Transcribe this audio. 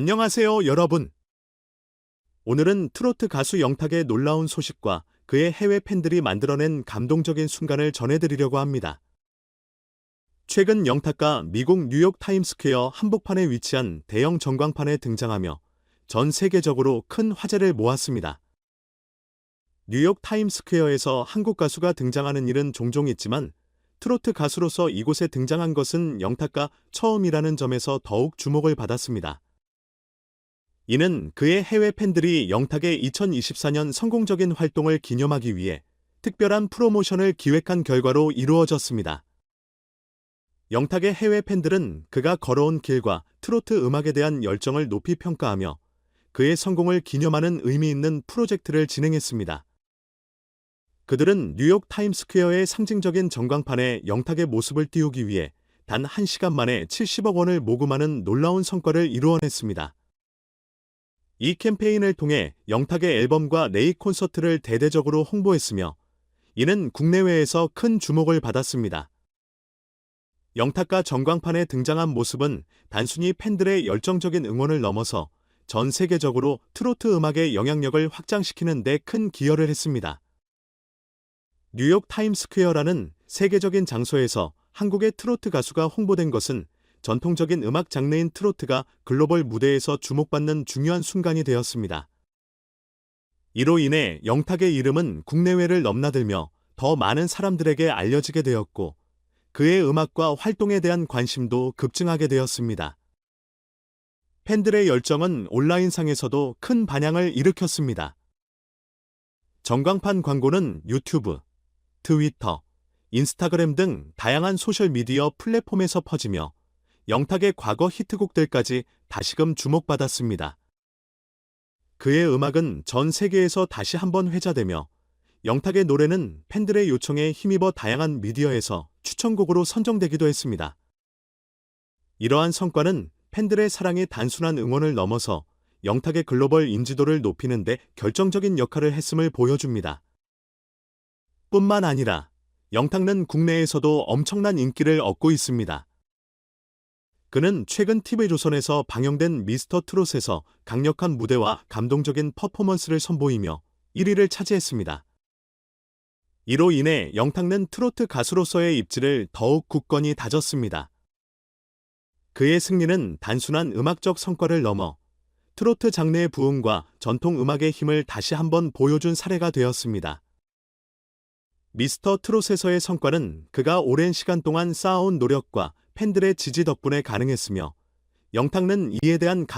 안녕하세요, 여러분. 오늘은 트로트 가수 영탁의 놀라운 소식과 그의 해외 팬들이 만들어낸 감동적인 순간을 전해드리려고 합니다. 최근 영탁가 미국 뉴욕 타임스퀘어 한복판에 위치한 대형 전광판에 등장하며 전 세계적으로 큰 화제를 모았습니다. 뉴욕 타임스퀘어에서 한국 가수가 등장하는 일은 종종 있지만 트로트 가수로서 이곳에 등장한 것은 영탁가 처음이라는 점에서 더욱 주목을 받았습니다. 이는 그의 해외 팬들이 영탁의 2024년 성공적인 활동을 기념하기 위해 특별한 프로모션을 기획한 결과로 이루어졌습니다. 영탁의 해외 팬들은 그가 걸어온 길과 트로트 음악에 대한 열정을 높이 평가하며 그의 성공을 기념하는 의미 있는 프로젝트를 진행했습니다. 그들은 뉴욕 타임스퀘어의 상징적인 전광판에 영탁의 모습을 띄우기 위해 단 1시간 만에 70억 원을 모금하는 놀라운 성과를 이루어냈습니다. 이 캠페인을 통해 영탁의 앨범과 레이 콘서트를 대대적으로 홍보했으며 이는 국내외에서 큰 주목을 받았습니다. 영탁가 전광판에 등장한 모습은 단순히 팬들의 열정적인 응원을 넘어서 전 세계적으로 트로트 음악의 영향력을 확장시키는 데 큰 기여를 했습니다. 뉴욕 타임스퀘어라는 세계적인 장소에서 한국의 트로트 가수가 홍보된 것은 전통적인 음악 장르인 트로트가 글로벌 무대에서 주목받는 중요한 순간이 되었습니다. 이로 인해 영탁의 이름은 국내외를 넘나들며 더 많은 사람들에게 알려지게 되었고 그의 음악과 활동에 대한 관심도 급증하게 되었습니다. 팬들의 열정은 온라인상에서도 큰 반향을 일으켰습니다. 전광판 광고는 유튜브, 트위터, 인스타그램 등 다양한 소셜미디어 플랫폼에서 퍼지며 영탁의 과거 히트곡들까지 다시금 주목받았습니다. 그의 음악은 전 세계에서 다시 한번 회자되며 영탁의 노래는 팬들의 요청에 힘입어 다양한 미디어에서 추천곡으로 선정되기도 했습니다. 이러한 성과는 팬들의 사랑이 단순한 응원을 넘어서 영탁의 글로벌 인지도를 높이는 데 결정적인 역할을 했음을 보여줍니다. 뿐만 아니라 영탁은 국내에서도 엄청난 인기를 얻고 있습니다. 그는 최근 TV조선에서 방영된 미스터 트롯에서 강력한 무대와 감동적인 퍼포먼스를 선보이며 1위를 차지했습니다. 이로 인해 영탁은 트로트 가수로서의 입지를 더욱 굳건히 다졌습니다. 그의 승리는 단순한 음악적 성과를 넘어 트로트 장르의 부흥과 전통 음악의 힘을 다시 한번 보여준 사례가 되었습니다. 미스터 트롯에서의 성과는 그가 오랜 시간 동안 쌓아온 노력과 팬들의 지지 덕분에 가능했으며 영탁은 이에 대한